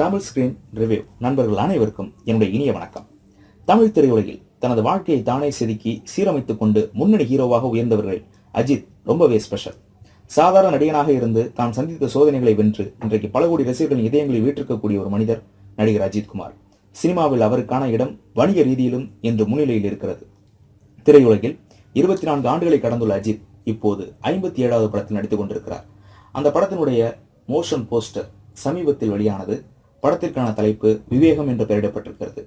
Tamil screen review நண்பர்கள் அனைவருக்கும் என்னுடைய இனிய வணக்கம். தமிழ் திரையுலகில் தனது வாழ்க்கையை தானே செதுக்கி சீரமைத்துக் கொண்டு முன்னணி ஹீரோவாக உயர்ந்தவர்கள் அஜித் ரொம்பவே ஸ்பெஷல் சாதாரண நடிகனாக இருந்து தான் சந்தித்த சோதனைகளை வென்று இன்றைக்கு பல கோடி ரசிகர்களின் இதயங்களில் வீற்றிருக்கக்கூடிய ஒரு மனிதர் நடிகர் அஜித்குமார் சினிமாவில் அவருக்கான இடம் வணிக ரீதியிலும் என்று முன்னிலையில் இருக்கிறது. திரையுலகில் இருபத்தி நான்கு ஆண்டுகளை கடந்துள்ள அஜித் இப்போது ஐம்பத்தி ஏழாவது படத்தில் நடித்துக் கொண்டிருக்கிறார். அந்த படத்தினுடைய மோஷன் போஸ்டர் சமீபத்தில் வெளியானது படத்திற்கான தலைப்பு விவேகம் என்று பெயரிடப்பட்டிருக்கிறது.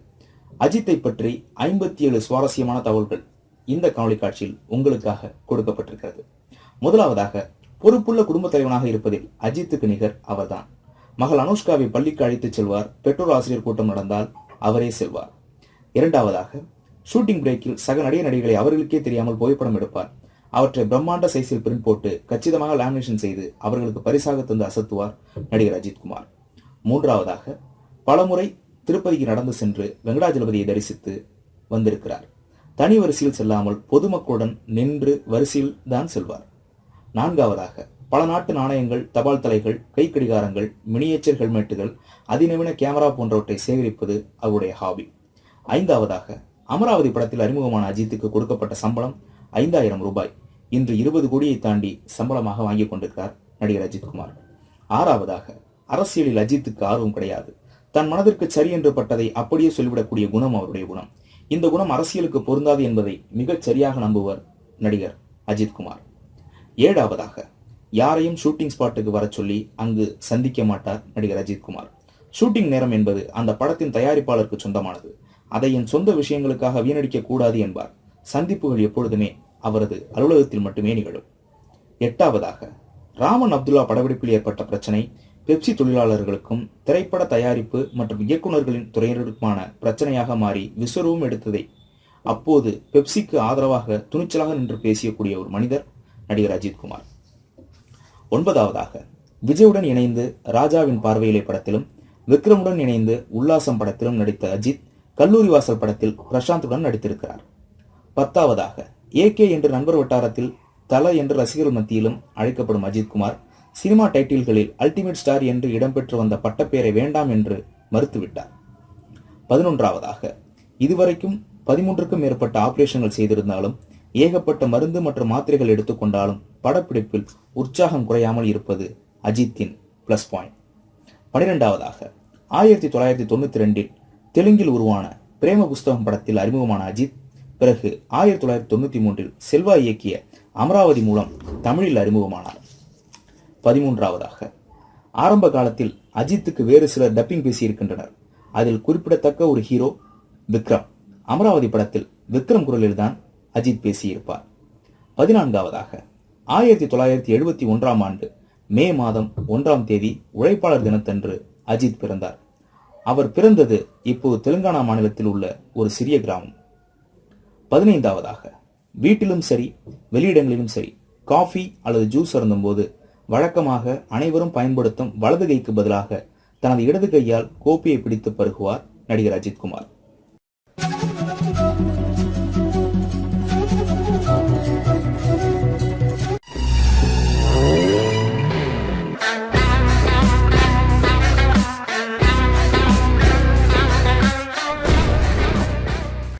அஜித்தை பற்றி ஐம்பத்தி ஏழு சுவாரஸ்யமான தகவல்கள் இந்த காணொலி காட்சியில் உங்களுக்காக கொடுக்கப்பட்டிருக்கிறது. முதலாவதாக பொறுப்புள்ள குடும்பத் தலைவனாக இருப்பதில் அஜித்துக்கு நிகர் அவர்தான். மகள் அனுஷ்காவை பள்ளிக்கு அழைத்துச் செல்வார். பெற்றோர் ஆசிரியர் கூட்டம் நடந்தால் அவரே செல்வார். இரண்டாவதாக ஷூட்டிங் பிரேக்கில் சக நடிக நடிகளை அவர்களுக்கே தெரியாமல் புகைப்படம் எடுப்பார். அவற்றை பிரம்மாண்ட சைஸில் பிரிண்ட் போட்டு கச்சிதமாக லேமினேஷன் செய்து அவர்களுக்கு பரிசாக தந்து அசத்துவார் நடிகர் அஜித் குமார். மூன்றாவதாக பலமுறை திருப்பதிக்கு நடந்து சென்று வெங்கடாஜலபதியை தரிசித்து வந்திருக்கிறார். தனி வரிசையில் செல்லாமல் பொதுமக்களுடன் நின்று வரிசையில் தான் செல்வார். நான்காவதாக பல நாட்டு நாணயங்கள் தபால் தலைகள் கைக்கடிகாரங்கள் மினியேச்சர் ஹெல்மெட்டுகள் அதிநவீன கேமரா போன்றவற்றை சேகரிப்பது அவருடைய ஹாபி. ஐந்தாவதாக அமராவதி படத்தில் அறிமுகமான அஜித்துக்கு கொடுக்கப்பட்ட சம்பளம் ஐந்தாயிரம் ரூபாய். இன்று இருபது கோடியை தாண்டி சம்பளமாக வாங்கிக் கொண்டிருக்கிறார் நடிகர் அஜித்குமார் ஆறாவதாக அரசியலில் அஜித்துக்கு ஆர்வம் கிடையாது. தன் மனதிற்கு சரி என்று பட்டதை அப்படியே சொல்லிவிடக்கூடிய குணம் அவருடைய குணம். இந்த குணம் அரசியலுக்கு பொருந்தாது என்பதை மிகச் சரியாக நம்புவர் நடிகர் அஜித் குமார். ஏழாவதாக யாரையும் ஷூட்டிங் ஸ்பாட்டுக்கு வரச் சொல்லி அங்கு சந்திக்க மாட்டார் நடிகர் அஜித்குமார் ஷூட்டிங் நேரம் என்பது அந்த படத்தின் தயாரிப்பாளருக்கு சொந்தமானது. அதை என் சொந்த விஷயங்களுக்காக வீணடிக்க கூடாது என்பார். சந்திப்புகள் எப்பொழுதுமே அவரது அலுவலகத்தில் மட்டுமே நிகழும். எட்டாவதாக ராமன் அப்துல்லா படப்பிடிப்பில் ஏற்பட்ட பிரச்சனை பெப்சி தொழிலாளர்களுக்கும் திரைப்பட தயாரிப்பு மற்றும் இயக்குநர்களின் துறையினருக்குமான பிரச்சனையாக மாறி விஸ்வரூபம் எடுத்ததை அப்போது பெப்சிக்கு ஆதரவாக துணிச்சலாக நின்று பேசியக்கூடிய ஒரு மனிதர் நடிகர் அஜித் குமார். ஒன்பதாவதாக விஜயுடன் இணைந்து ராஜாவின் பார்வையிலே படத்திலும் விக்ரமுடன் இணைந்து உல்லாசம் படத்திலும் நடித்த அஜித் கல்லூரி வாசல் படத்தில் பிரசாந்துடன் நடித்திருக்கிறார். பத்தாவதாக ஏகே என்று நண்பர் வட்டாரத்தில் தல என்று ரசிகர்கள் மத்தியிலும் அழைக்கப்படும் அஜித்குமார் சினிமா டைட்டில்களில் அல்டிமேட் ஸ்டார் என்று இடம்பெற்று வந்த பட்டப்பேரை வேண்டாம் என்று மறுத்துவிட்டார். பதினொன்றாவதாக இதுவரைக்கும் பதிமூன்றுக்கும் மேற்பட்ட ஆபரேஷன்கள் செய்திருந்தாலும் ஏகப்பட்ட மருந்து மற்றும் மாத்திரைகள் எடுத்துக்கொண்டாலும் படப்பிடிப்பில் உற்சாகம் குறையாமல் இருப்பது அஜித்தின் பிளஸ் பாயிண்ட் பனிரெண்டாவதாக ஆயிரத்தி தொள்ளாயிரத்தி தொண்ணூத்தி ரெண்டில் தெலுங்கில் உருவான பிரேம புஸ்தகம் படத்தில் அறிமுகமான அஜித் பிறகு ஆயிரத்தி தொள்ளாயிரத்தி தொண்ணூத்தி மூன்றில் செல்வா இயக்கிய அமராவதி மூலம் தமிழில் அறிமுகமானார். பதிமூன்றாவதாக. ஆரம்ப காலத்தில் அஜித்துக்கு வேறு சிலர் டப்பிங் பேசியிருக்கின்றனர். அதில் குறிப்பிடத்தக்க ஒரு ஹீரோ விக்ரம். அமராவதி படத்தில் விக்ரம் குரலில்தான் அஜித் பேசியிருப்பார். பதினான்காவதாக ஆயிரத்தி தொள்ளாயிரத்தி எழுபத்தி ஒன்றாம் ஆண்டு மே மாதம் ஒன்றாம் தேதி உழைப்பாளர் தினத்தன்று அஜித் பிறந்தார். அவர் பிறந்தது இப்போது தெலுங்கானா மாநிலத்தில் உள்ள ஒரு சிறிய கிராமம். பதினைந்தாவதாக வீட்டிலும் சரி வெளியிடங்களிலும் சரி காஃபி அல்லது ஜூஸ் அருந்தும்போது வழக்கமாக அனைவரும் பயன்படுத்தும் வலது கைக்கு பதிலாக தனது இடது கையால் கோப்பையை பிடித்து பருகுவார் நடிகர் அஜித்குமார்